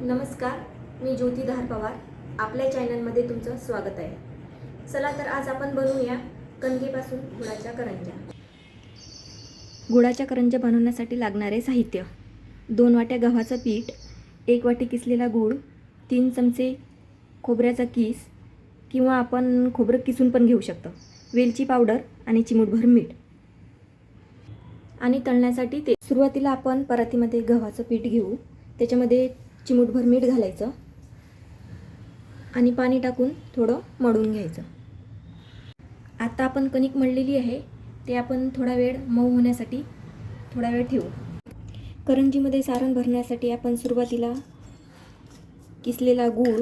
नमस्कार मी ज्योती धार पवार. आपल्या चॅनलमध्ये तुमचं स्वागत आहे. चला तर आज आपण बनवूया कणकेपासून गुळाच्या करंज्या. गुळाच्या करंज्या बनवण्यासाठी लागणारे साहित्य. दोन वाट्या गव्हाचं पीठ एक वाटी किसलेला गूळ तीन चमचे खोबऱ्याचा किस किंवा आपण खोबरं किसून पण घेऊ शकतो. वेलची पावडर आणि चिमूटभर मीठ. आणि तळण्यासाठी ते सुरुवातीला आपण परातीमध्ये गव्हाचं पीठ घेऊ. त्याच्यामध्ये चिमूटभर मीठ घालायचं. आणि पाणी टाकून थोडं मळून घ्यायचं. आता आपण कणिक मळलेली आहे ते आपण थोडा वेळ मऊ होण्यासाठी थोडा वेळ ठेवू. करंजीमध्ये सारण भरण्यासाठी आपण सुरुवातीला किसलेला गूळ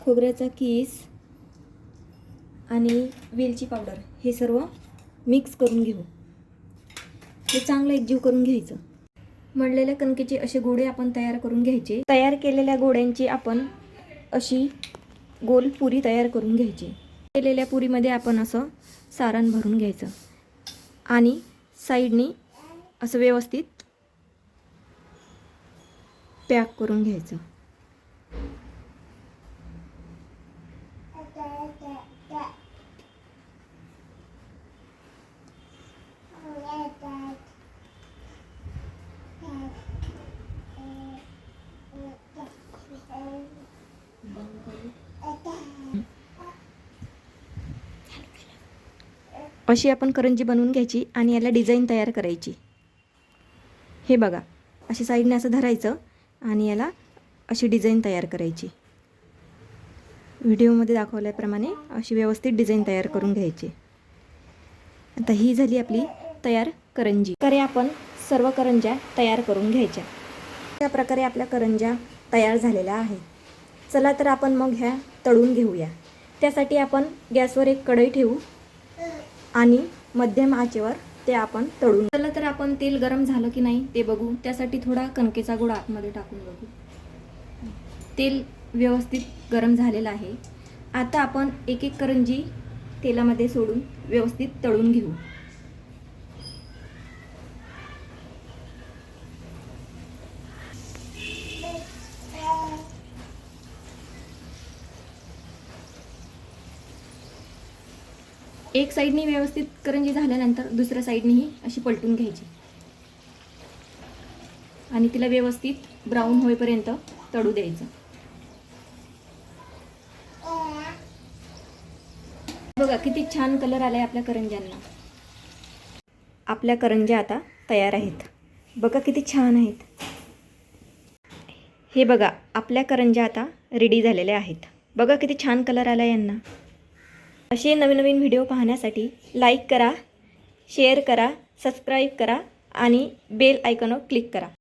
खोबऱ्याचा किस आणि वेलची पावडर हे सर्व मिक्स करून घेऊ. हे चांगलं एकजीव करून घ्यायचं. मळलेल्या कणकेचे असे गोळे आपण तयार करून घ्यायचे. तयार केलेल्या गोड्यांची आपण अशी गोल पुरी तयार करून घ्यायची. केलेल्या पुरीमध्ये आपण असं सारण भरून घ्यायचं. आणि साईडनी असं व्यवस्थित पॅक करून घ्यायचं. अशी आपण करंजी बनवून घ्यायची आणि याला डिझाईन तयार करायची. हे बघा अशी साईडने असं धरायचं आणि याला अशी डिझाईन तयार करायची. व्हिडिओमध्ये दाखवल्याप्रमाणे अशी व्यवस्थित डिझाईन तयार करून घ्यायची. आता ही झाली आपली तयार करंजी. करे आपण सर्व करंज्या तयार करून घ्यायच्या. त्या प्रकारे आपल्या करंज्या तयार झालेल्या आहेत. चला तर आपण मग ह्या तळून घेऊया. त्यासाठी आपण गॅसवर एक कढई ठेवू. आणि मध्यम आचेवर ते आपण तळून चला तर आपण तेल गरम झालं की नाही ते बघू. त्यासाठी थोडा कणकेचा गोळा आतमध्ये टाकून बघू. तेल व्यवस्थित गरम झालेलं आहे. आता आपण एक एक करंजी तेलामध्ये सोडून व्यवस्थित तळून घेऊ. एक साईडनी व्यवस्थित करंजी झाल्यानंतर दुसऱ्या साईडनीही अशी पलटून घ्यायची. आणि तिला व्यवस्थित ब्राऊन होईपर्यंत तडू द्यायचं. बघा किती छान कलर आलाय आपल्या करंज्यांना. आपल्या करंज्या आता तयार आहेत. बघा किती छान आहेत. हे बघा आपल्या करंज्या आता रेडी झालेल्या आहेत. बघा किती छान कलर आला यांना. असे नवीन नवीन व्हिडिओ पाहण्यासाठी लाईक करा शेअर करा सबस्क्राईब करा आणि बेल आयकॉनवर क्लिक करा.